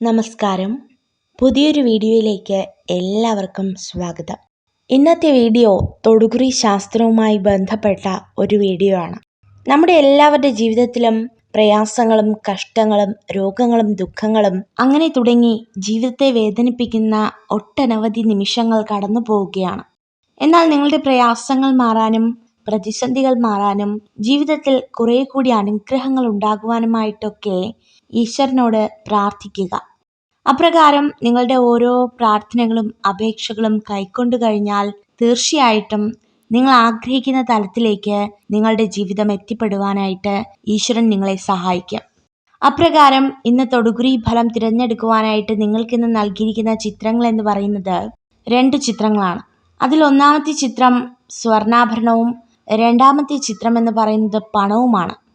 നമസ്കാരം. പുതിയൊരു വീഡിയോയിലേക്ക് എല്ലാവർക്കും സ്വാഗതം. ഇന്നത്തെ വീഡിയോ തൊടുകുറി ശാസ്ത്രവുമായി ബന്ധപ്പെട്ട ഒരു വീഡിയോ ആണ്. നമ്മുടെ എല്ലാവരുടെ ജീവിതത്തിലും പ്രയാസങ്ങളും കഷ്ടങ്ങളും രോഗങ്ങളും ദുഃഖങ്ങളും അങ്ങനെ തുടങ്ങി ജീവിതത്തെ വേദനിപ്പിക്കുന്ന ഒട്ടനവധി നിമിഷങ്ങൾ കടന്നു പോവുകയാണ്. എന്നാൽ നിങ്ങളുടെ പ്രയാസങ്ങൾ മാറാനും പ്രതിസന്ധികൾ മാറാനും ജീവിതത്തിൽ കുറേ കൂടി അനുഗ്രഹങ്ങൾ ഉണ്ടാകുവാനുമായിട്ടൊക്കെ ഈശ്വരനോട് പ്രാർത്ഥിക്കുക. അപ്രകാരം നിങ്ങളുടെ ഓരോ പ്രാർത്ഥനകളും അപേക്ഷകളും കൈക്കൊണ്ടു കഴിഞ്ഞാൽ തീർച്ചയായിട്ടും നിങ്ങൾ ആഗ്രഹിക്കുന്ന തലത്തിലേക്ക് നിങ്ങളുടെ ജീവിതം എത്തിപ്പെടുവാനായിട്ട് ഈശ്വരൻ നിങ്ങളെ സഹായിക്കും. അപ്രകാരം ഇന്ന് തൊടുകുറി ഫലം തിരഞ്ഞെടുക്കുവാനായിട്ട് നിങ്ങൾക്കിന്ന് നൽകിയിരിക്കുന്ന ചിത്രങ്ങൾ എന്ന് പറയുന്നത് രണ്ട് ചിത്രങ്ങളാണ്. അതിൽ ഒന്നാമത്തെ ചിത്രം സ്വർണാഭരണവും രണ്ടാമത്തെ ചിത്രം എന്ന് പറയുന്നത് പണവുമാണ്.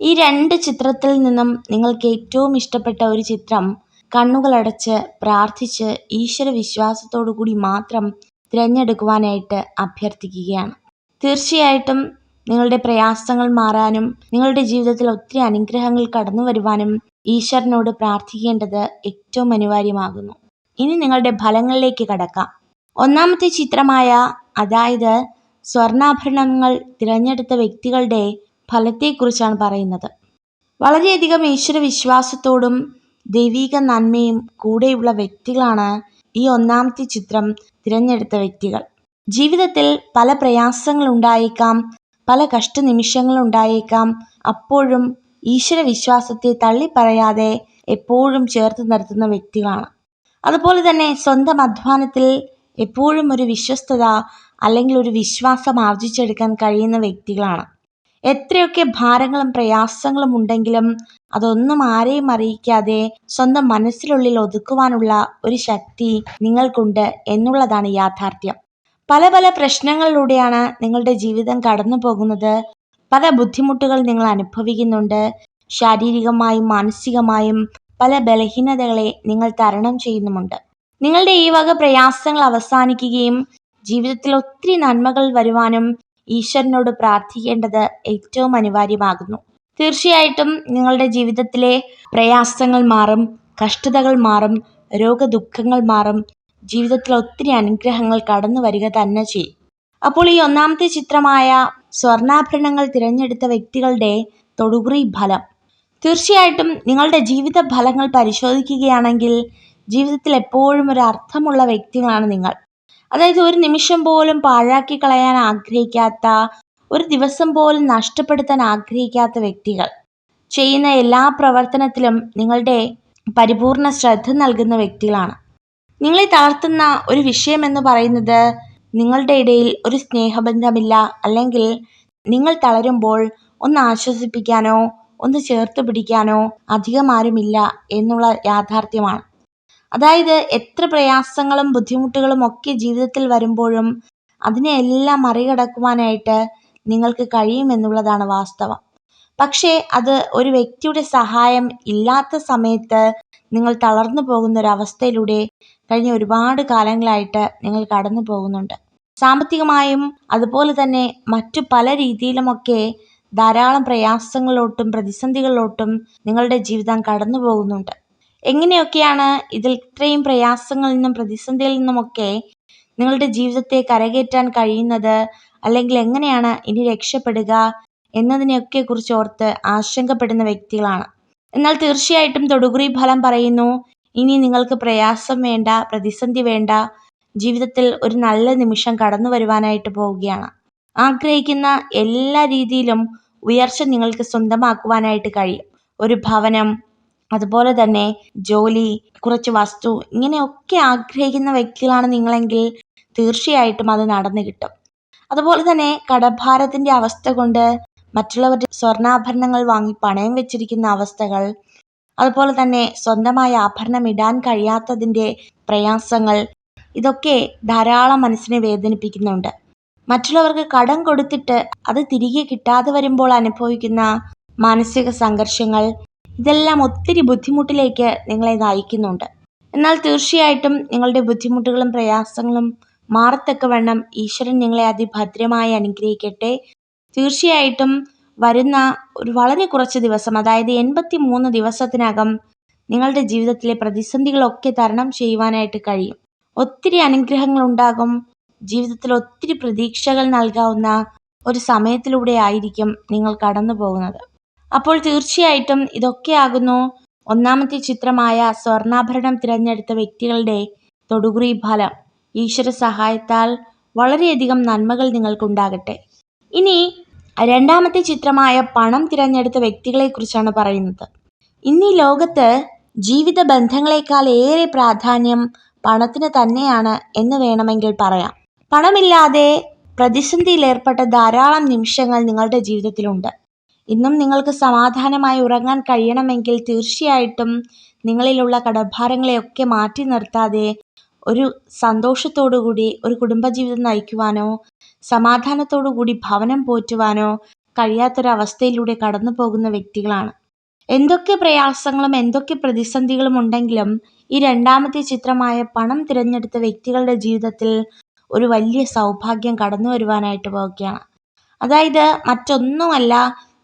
ഈ രണ്ട് ചിത്രത്തിൽ നിന്നും നിങ്ങൾക്ക് ഏറ്റവും ഇഷ്ടപ്പെട്ട ഒരു ചിത്രം കണ്ണുകളടച്ച് പ്രാർത്ഥിച്ച് ഈശ്വര വിശ്വാസത്തോടു കൂടി മാത്രം തിരഞ്ഞെടുക്കുവാനായിട്ട് അഭ്യർത്ഥിക്കുകയാണ്. തീർച്ചയായിട്ടും നിങ്ങളുടെ പ്രയാസങ്ങൾ മാറാനും നിങ്ങളുടെ ജീവിതത്തിൽ ഒത്തിരി അനുഗ്രഹങ്ങൾ കടന്നു വരുവാനും ഈശ്വരനോട് പ്രാർത്ഥിക്കേണ്ടത് ഏറ്റവും അനിവാര്യമാകുന്നു. ഇനി നിങ്ങളുടെ ഫലങ്ങളിലേക്ക് കടക്കാം. ഒന്നാമത്തെ ചിത്രമായ അതായത് സ്വർണാഭരണങ്ങൾ തിരഞ്ഞെടുത്ത വ്യക്തികളുടെ ഫലത്തെക്കുറിച്ചാണ് പറയുന്നത്. വളരെയധികം ഈശ്വര വിശ്വാസത്തോടും ദൈവീക നന്മയും കൂടെയുള്ള വ്യക്തികളാണ് ഈ ഒന്നാമത്തെ ചിത്രം തിരഞ്ഞെടുത്ത വ്യക്തികൾ. ജീവിതത്തിൽ പല പ്രയാസങ്ങൾ ഉണ്ടായേക്കാം പല കഷ്ടനിമിഷങ്ങൾ ഉണ്ടായേക്കാം. അപ്പോഴും ഈശ്വര വിശ്വാസത്തെ തള്ളിപ്പറയാതെ എപ്പോഴും ചേർത്ത് നിർത്തുന്ന വ്യക്തികളാണ്. അതുപോലെ തന്നെ സ്വന്തം അധ്വാനത്തിൽ എപ്പോഴും ഒരു വിശ്വസ്തത അല്ലെങ്കിൽ ഒരു വിശ്വാസം ആർജിച്ചെടുക്കാൻ കഴിയുന്ന വ്യക്തികളാണ്. എത്രയൊക്കെ ഭാരങ്ങളും പ്രയാസങ്ങളും ഉണ്ടെങ്കിലും അതൊന്നും ആരെയും അറിയിക്കാതെ സ്വന്തം മനസ്സിനുള്ളിൽ ഒതുക്കുവാനുള്ള ഒരു ശക്തി നിങ്ങൾക്കുണ്ട് എന്നുള്ളതാണ് യാഥാർത്ഥ്യം. പല പല പ്രശ്നങ്ങളിലൂടെയാണ് നിങ്ങളുടെ ജീവിതം കടന്നു പോകുന്നത്. പല ബുദ്ധിമുട്ടുകൾ നിങ്ങൾ അനുഭവിക്കുന്നുണ്ട്. ശാരീരികമായും മാനസികമായും പല ബലഹീനതകളെ നിങ്ങൾ തരണം ചെയ്യുന്നുമുണ്ട്. നിങ്ങളുടെ ഈ വക പ്രയാസങ്ങൾ അവസാനിക്കുകയും ജീവിതത്തിൽ ഒത്തിരി നന്മകൾ വരുവാനും ഈശ്വരനോട് പ്രാർത്ഥിക്കേണ്ടത് ഏറ്റവും അനിവാര്യമാകുന്നു. തീർച്ചയായിട്ടും നിങ്ങളുടെ ജീവിതത്തിലെ പ്രയാസങ്ങൾ മാറും കഷ്ടതകൾ മാറും രോഗദുഃഖങ്ങൾ മാറും. ജീവിതത്തിൽ ഒത്തിരി അനുഗ്രഹങ്ങൾ കടന്നു വരിക തന്നെ ചെയ്യും. അപ്പോൾ ഈ ഒന്നാമത്തെ ചിത്രമായ സ്വർണാഭരണങ്ങൾ തിരഞ്ഞെടുത്ത വ്യക്തികളുടെ തൊടുകുറി ഫലം. തീർച്ചയായിട്ടും നിങ്ങളുടെ ജീവിത ഫലങ്ങൾ പരിശോധിക്കുകയാണെങ്കിൽ ജീവിതത്തിൽ എപ്പോഴും ഒരു അർത്ഥമുള്ള വ്യക്തികളാണ് നിങ്ങൾ. അതായത് ഒരു നിമിഷം പോലും പാഴാക്കി കളയാൻ ആഗ്രഹിക്കാത്ത ഒരു ദിവസം പോലും നഷ്ടപ്പെടുത്താൻ ആഗ്രഹിക്കാത്ത വ്യക്തികൾ. ചെയ്യുന്ന എല്ലാ പ്രവർത്തനത്തിലും നിങ്ങളുടെ പരിപൂർണ ശ്രദ്ധ നൽകുന്ന വ്യക്തികളാണ്. നിങ്ങളെ തളർത്തുന്ന ഒരു വിഷയം എന്ന് പറയുന്നത് നിങ്ങളുടെ ഇടയിൽ ഒരു സ്നേഹബന്ധമില്ല അല്ലെങ്കിൽ നിങ്ങൾ തളരുമ്പോൾ ഒന്ന് ആശ്വസിപ്പിക്കാനോ ഒന്ന് ചേർത്ത് പിടിക്കാനോ അധികം ആരുമില്ല എന്നുള്ള യാഥാർത്ഥ്യമാണ്. അതായത് എത്ര പ്രയാസങ്ങളും ബുദ്ധിമുട്ടുകളും ഒക്കെ ജീവിതത്തിൽ വരുമ്പോഴും അതിനെയെല്ലാം മറികടക്കുവാനായിട്ട് നിങ്ങൾക്ക് കഴിയുമെന്നുള്ളതാണ് വാസ്തവം. പക്ഷേ അത് ഒരു വ്യക്തിയുടെ സഹായം ഇല്ലാത്ത സമയത്ത് നിങ്ങൾ തളർന്നു പോകുന്ന ഒരു അവസ്ഥയിലൂടെ കഴിഞ്ഞ ഒരുപാട് കാലങ്ങളായിട്ട് നിങ്ങൾ കടന്നു പോകുന്നുണ്ട്. സാമ്പത്തികമായും അതുപോലെ തന്നെ മറ്റു പല രീതിയിലുമൊക്കെ ധാരാളം പ്രയാസങ്ങളിലോട്ടും പ്രതിസന്ധികളിലോട്ടും നിങ്ങളുടെ ജീവിതം കടന്നു പോകുന്നുണ്ട്. എങ്ങനെയൊക്കെയാണ് ഇതിൽ ഇത്രയും പ്രയാസങ്ങളിൽ നിന്നും പ്രതിസന്ധിയിൽ നിന്നുമൊക്കെ നിങ്ങളുടെ ജീവിതത്തെ കരകയറ്റാൻ കഴിയുന്നത്? അല്ലെങ്കിൽ എങ്ങനെയാണ് ഇനി രക്ഷപ്പെടുക എന്നതിനെയൊക്കെ കുറിച്ച് ഓർത്ത് ആശങ്കപ്പെടുന്ന വ്യക്തികളാണ്. എന്നാൽ തീർച്ചയായിട്ടും തൊടുകുറി ഫലം പറയുന്നു ഇനി നിങ്ങൾക്ക് പ്രയാസം വേണ്ട പ്രതിസന്ധി വേണ്ട. ജീവിതത്തിൽ ഒരു നല്ല നിമിഷം കടന്നു വരുവാനായിട്ട് പോവുകയാണ്. ആഗ്രഹിക്കുന്ന എല്ലാ രീതിയിലും ഉയർച്ച നിങ്ങൾക്ക് സ്വന്തമാക്കുവാനായിട്ട് കഴിയും. ഒരു ഭവനം അതുപോലെ തന്നെ ജോലി കുറച്ച് വസ്തു ഇങ്ങനെയൊക്കെ ആഗ്രഹിക്കുന്ന വ്യക്തികളാണ് നിങ്ങളെങ്കിൽ തീർച്ചയായിട്ടും അത് നടന്നു കിട്ടും. അതുപോലെ തന്നെ കടഭാരത്തിന്റെ അവസ്ഥ കൊണ്ട് മറ്റുള്ളവരുടെ സ്വർണാഭരണങ്ങൾ വാങ്ങി പണയം വെച്ചിരിക്കുന്ന അവസ്ഥകൾ അതുപോലെ തന്നെ സ്വന്തമായ ആഭരണം ഇടാൻ കഴിയാത്തതിന്റെ പ്രയാസങ്ങൾ ഇതൊക്കെ ധാരാളം മനസ്സിനെ വേദനിപ്പിക്കുന്നുണ്ട്. മറ്റുള്ളവർക്ക് കടം കൊടുത്തിട്ട് അത് തിരികെ കിട്ടാതെ വരുമ്പോൾ അനുഭവിക്കുന്ന മാനസിക സംഘർഷങ്ങൾ ഇതെല്ലാം ഒത്തിരി ബുദ്ധിമുട്ടിലേക്ക് നിങ്ങളെ നയിക്കുന്നുണ്ട്. എന്നാൽ തീർച്ചയായിട്ടും നിങ്ങളുടെ ബുദ്ധിമുട്ടുകളും പ്രയാസങ്ങളും മാറത്തക്കവണ്ണം ഈശ്വരൻ നിങ്ങളെ അതിഭദ്രമായി അനുഗ്രഹിക്കട്ടെ. തീർച്ചയായിട്ടും വരുന്ന ഒരു വളരെ കുറച്ച് ദിവസം അതായത് എൺപത്തി മൂന്ന് ദിവസത്തിനകം നിങ്ങളുടെ ജീവിതത്തിലെ പ്രതിസന്ധികളൊക്കെ തരണം ചെയ്യുവാനായിട്ട് കഴിയും. ഒത്തിരി അനുഗ്രഹങ്ങൾ ഉണ്ടാകും ജീവിതത്തിൽ ഒത്തിരി പ്രതീക്ഷകൾ നൽകാവുന്ന ഒരു സമയത്തിലൂടെ ആയിരിക്കും നിങ്ങൾ കടന്നു പോകുന്നത് അപ്പോൾ തീർച്ചയായിട്ടും ഇതൊക്കെയാകുന്നു. ഒന്നാമത്തെ ചിത്രമായ സ്വർണാഭരണം തിരഞ്ഞെടുത്ത വ്യക്തികളുടെ തൊടുകുറി ഫലം. ഈശ്വര സഹായത്താൽ വളരെയധികം നന്മകൾ നിങ്ങൾക്കുണ്ടാകട്ടെ. ഇനി രണ്ടാമത്തെ ചിത്രമായ പണം തിരഞ്ഞെടുത്ത വ്യക്തികളെക്കുറിച്ചാണ് പറയുന്നത്. ഇന്നീ ലോകത്ത് ജീവിത ബന്ധങ്ങളെക്കാൾ ഏറെ പ്രാധാന്യം പണത്തിന് തന്നെയാണ് എന്ന് വേണമെങ്കിൽ പറയാം. പണമില്ലാതെ പ്രതിസന്ധിയിലേർപ്പെട്ട ധാരാളം നിമിഷങ്ങൾ നിങ്ങളുടെ ജീവിതത്തിലുണ്ട്. ഇന്നും നിങ്ങൾക്ക് സമാധാനമായി ഉറങ്ങാൻ കഴിയണമെങ്കിൽ തീർച്ചയായിട്ടും നിങ്ങളിലുള്ള കടഭാരങ്ങളെയൊക്കെ മാറ്റി നിർത്താതെ ഒരു സന്തോഷത്തോടു കൂടി ഒരു കുടുംബജീവിതം നയിക്കുവാനോ സമാധാനത്തോടു കൂടി ഭവനം പോറ്റുവാനോ കഴിയാത്തൊരവസ്ഥയിലൂടെ കടന്നു പോകുന്ന വ്യക്തികളാണ്. എന്തൊക്കെ പ്രയാസങ്ങളും എന്തൊക്കെ പ്രതിസന്ധികളും ഉണ്ടെങ്കിലും ഈ രണ്ടാമത്തെ ചിത്രമായ പണം തിരഞ്ഞെടുത്ത വ്യക്തികളുടെ ജീവിതത്തിൽ ഒരു വലിയ സൗഭാഗ്യം കടന്നു വരുവാനായിട്ട് പോവുകയാണ്. അതായത് മറ്റൊന്നുമല്ല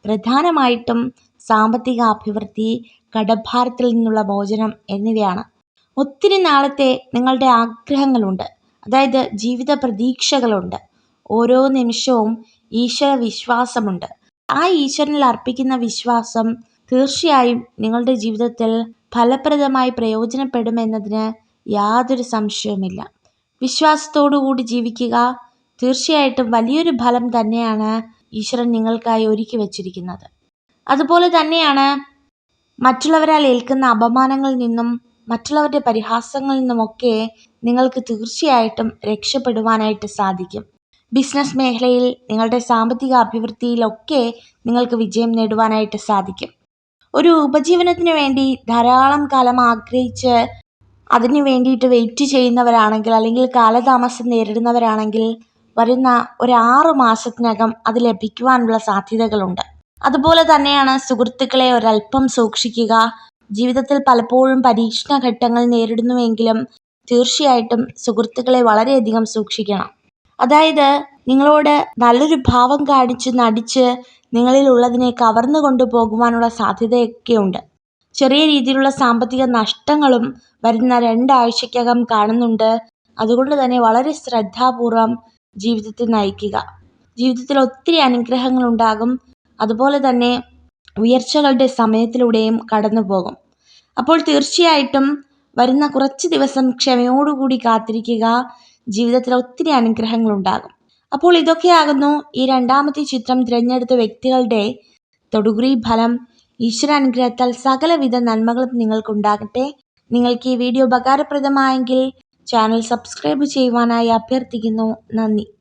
പ്രധാനമായിട്ടും സാമ്പത്തിക അഭിവൃദ്ധി കടഭാരത്തിൽ നിന്നുള്ള മോചനം എന്നിവയാണ്. ഒത്തിരി നാളത്തെ നിങ്ങളുടെ ആഗ്രഹങ്ങളുണ്ട്. അതായത് ജീവിത പ്രതീക്ഷകളുണ്ട്. ഓരോ നിമിഷവും ഈശ്വര വിശ്വാസമുണ്ട്. ആ ഈശ്വരനിൽ അർപ്പിക്കുന്ന വിശ്വാസം തീർച്ചയായും നിങ്ങളുടെ ജീവിതത്തിൽ ഫലപ്രദമായി പ്രയോജനപ്പെടുമെന്നതിന് യാതൊരു സംശയവുമില്ല. വിശ്വാസത്തോടു കൂടി ജീവിക്കുക തീർച്ചയായിട്ടും വലിയൊരു ഫലം തന്നെയാണ് ഈശ്വരൻ നിങ്ങൾക്കായി ഒരുക്കി വച്ചിരിക്കുന്നത്. അതുപോലെ തന്നെയാണ് മറ്റുള്ളവരാൽ ഏൽക്കുന്ന അപമാനങ്ങളിൽ നിന്നും മറ്റുള്ളവരുടെ പരിഹാസങ്ങളിൽ നിന്നുമൊക്കെ നിങ്ങൾക്ക് തീർച്ചയായിട്ടും രക്ഷപ്പെടുവാനായിട്ട് സാധിക്കും. ബിസിനസ് മേഖലയിൽ നിങ്ങളുടെ സാമ്പത്തിക അഭിവൃദ്ധിയിലൊക്കെ നിങ്ങൾക്ക് വിജയം നേടുവാനായിട്ട് സാധിക്കും. ഒരു ഉപജീവനത്തിന് വേണ്ടി ധാരാളം കാലം ആഗ്രഹിച്ച് അതിനു വേണ്ടിയിട്ട് വെയിറ്റ് ചെയ്യുന്നവരാണെങ്കിൽ അല്ലെങ്കിൽ കാലതാമസം നേരിടുന്നവരാണെങ്കിൽ വരുന്ന ഒരു ആറ് മാസത്തിനകം അത് ലഭിക്കുവാനുള്ള സാധ്യതകളുണ്ട്. അതുപോലെ തന്നെയാണ് സുഹൃത്തുക്കളെ ഒരല്പം സൂക്ഷിക്കുക. ജീവിതത്തിൽ പലപ്പോഴും പരീക്ഷണ ഘട്ടങ്ങൾ നേരിടുന്നുവെങ്കിലും തീർച്ചയായിട്ടും സുഹൃത്തുക്കളെ വളരെയധികം സൂക്ഷിക്കണം. അതായത് നിങ്ങളോട് നല്ലൊരു ഭാവം കാണിച്ച് നടിച്ച് നിങ്ങളിൽ ഉള്ളതിനെ കവർന്നു കൊണ്ടുപോകുവാനുള്ള സാധ്യതയൊക്കെയുണ്ട് ചെറിയ രീതിയിലുള്ള സാമ്പത്തിക നഷ്ടങ്ങളും വരുന്ന രണ്ടാഴ്ചക്കകം കാണുന്നുണ്ട്. അതുകൊണ്ട് തന്നെ വളരെ ശ്രദ്ധാപൂർവം ജീവിതത്തെ നയിക്കുക. ജീവിതത്തിൽ ഒത്തിരി അനുഗ്രഹങ്ങളുണ്ടാകും. അതുപോലെ തന്നെ ഉയർച്ചകളുടെ സമയത്തിലൂടെയും കടന്നു പോകും അപ്പോൾ തീർച്ചയായിട്ടും വരുന്ന കുറച്ച് ദിവസം ക്ഷമയോടുകൂടി കാത്തിരിക്കുക. ജീവിതത്തിൽ ഒത്തിരി അനുഗ്രഹങ്ങളുണ്ടാകും. അപ്പോൾ ഇതൊക്കെയാകുന്നു ഈ രണ്ടാമത്തെ ചിത്രം തിരഞ്ഞെടുത്ത വ്യക്തികളുടെ തൊടുകുറി ഫലം. ഈശ്വരാനുഗ്രഹത്താൽ സകലവിധ നന്മകളും നിങ്ങൾക്കുണ്ടാകട്ടെ. നിങ്ങൾക്ക് ഈ വീഡിയോ ഉപകാരപ്രദമായെങ്കിൽ ചാനൽ സബ്സ്ക്രൈബ് ചെയ്യുവാനായി അഭ്യർത്ഥിക്കുന്നു. നന്ദി.